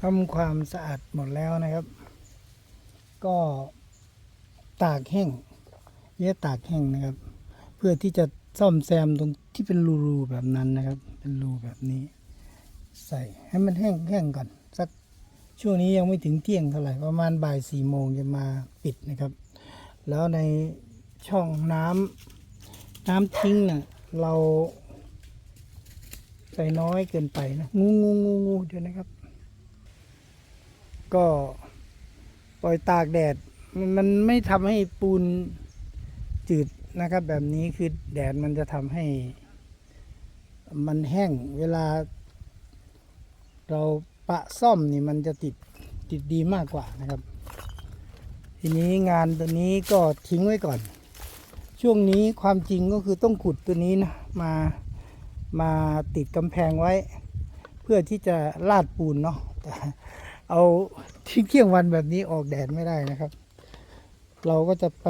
ทำความสะอาดหมดแล้วนะครับ ก็ตากแห้งเยอะตากแห้งนะครับ เพื่อที่จะซ่อมแซมตรงที่เป็นรูๆแบบนั้นนะครับ เป็นรูแบบนี้ ใส่ให้มันแห้งแห้งก่อนสักช่วงนี้ยังไม่ถึงเที่ยงเท่าไหร่ประมาณบ่ายสี่โมงจะมาปิดนะครับ แล้วในช่องน้ำน้ำทิ้งน่ะเราใส่น้อยเกินไปนะงูงูงูงูเดี๋ยวนะครับ ก็ปล่อยตากแดด มันไม่ทำให้ปูนจืดนะครับ แบบนี้คือแดดมันจะทำให้ มันแห้งเวลา เราปะซ่อมนี่มันจะติดติดดีมากกว่านะครับ ทีนี้งานตัวนี้ก็ทิ้งไว้ก่อน ช่วงนี้ความจริงก็คือต้องขุดตัวนี้นะมามาติดกำแพงไว้ เพื่อที่จะลาดปูนเนาะ เอาทิ้งเที่ยงวันแบบนี้ออกแดดไม่ได้นะครับ เราก็จะไป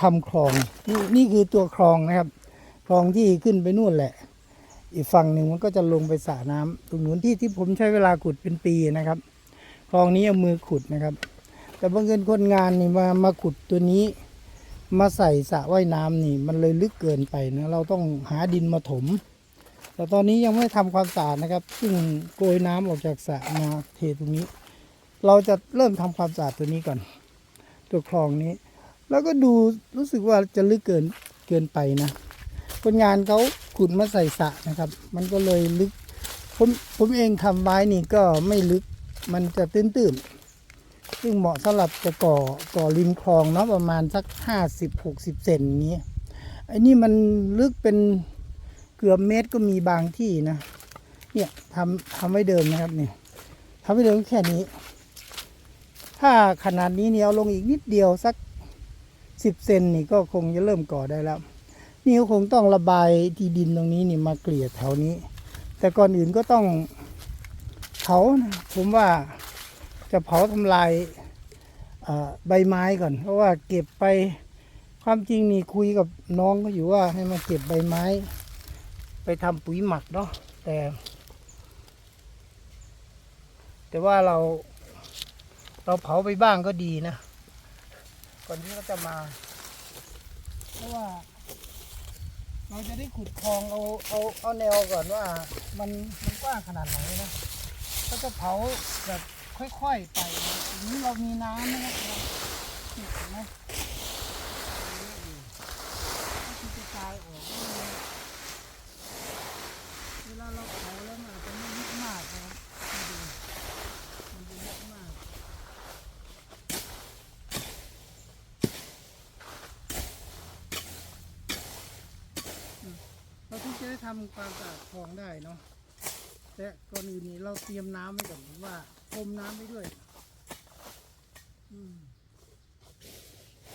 ทำคลองนี่นี่คือตัวคลองนะครับ คลองที่ขึ้นไปนู่นแหละ อีกฝั่งหนึ่งมันก็จะลงไปสระน้ำตรงนู้นที่ที่ผมใช้เวลาขุดเป็นปีนะครับ คลองนี้เอามือขุดนะครับ แต่บางเงินคนงานนี่มามาขุดตัวนี้ มาใส่สระว่ายน้ำนี่ มันเลยลึกเกินไปนะเราต้องหาดินมาถม แต่ตอนนี้ยังไม่ทำความสะอาดนะครับซึ่งโกยน้ำออกจากสระมาเทตรงนี้ เราจะเริ่มทำความสะอาดตัวนี้ก่อน ตัวคลองนี้ แล้วก็ดูรู้สึกว่าจะลึกเกินเกินไปนะคนงานเขาขุดมาใส่สระนะครับ มันก็เลยลึกผมผมเองทำไว้นี่ก็ไม่ลึกมันจะตื้นๆซึ่งเหมาะสำหรับจะก่อก่อริมคลองเนาะประมาณสักห้าสิบหกสิบเซนนี้ไอ้นี่มันลึกเป็น เกือบเมตรก็มีบางที่นะ เนี่ยทำทำไว้เดิมนะครับเนี่ยทำไว้เดิมแค่นี้ ถ้าขนาดนี้เนี่ยเอาลงอีกนิดเดียวสักสิบเซนนี่ก็คงจะเริ่มก่อได้แล้ว นี่ก็คงต้องระบายที่ดินตรงนี้นี่มาเกลี่ยแถวนี้ แต่ก่อนอื่นก็ต้องเผานะผมว่าจะเผาทำลายใบไม้ก่อน เพราะว่าเก็บไปความจริงนี่คุยกับน้องก็อยู่ว่าให้มาเก็บใบไม้ ไปทำปุ๋ยหมักเนาะแต่ แต่ว่าเรา เราเผาไปบ้างก็ดีนะ ก่อนที่เขาจะมา เพราะว่า เราจะได้ขุดคลองเอาเอาเอาแนวก่อนว่า มันมันกว้างขนาดไหนนะก็จะเผาแบบค่อยๆไปนะทีนี้เรามีน้ำนะครับเห็นไหมก็คือกระจายออกไม่เลยเวลาเราเผาแล้วมันอาจจะไม่ลึกมากนะครับให้ดูมันจะลึกมาก เราถึง จะได้ทำความสะอาดคลองได้เนาะแต่ก่อนอื่นนี้เราเตรียมน้ำไว้ก่อนว่าพรมน้ำไปด้วยอืม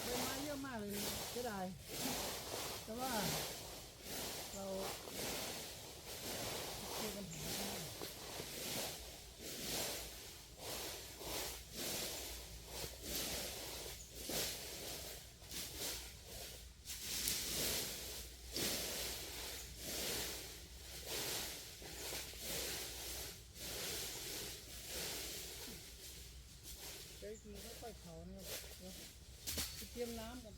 ใบไม้เยอะมากเลยเสียดายแต่ว่าช่วยกันหาได้ใช้ ทีค่อยๆเผานะครับเดี๋ยวไปเตรียมน้ำกัน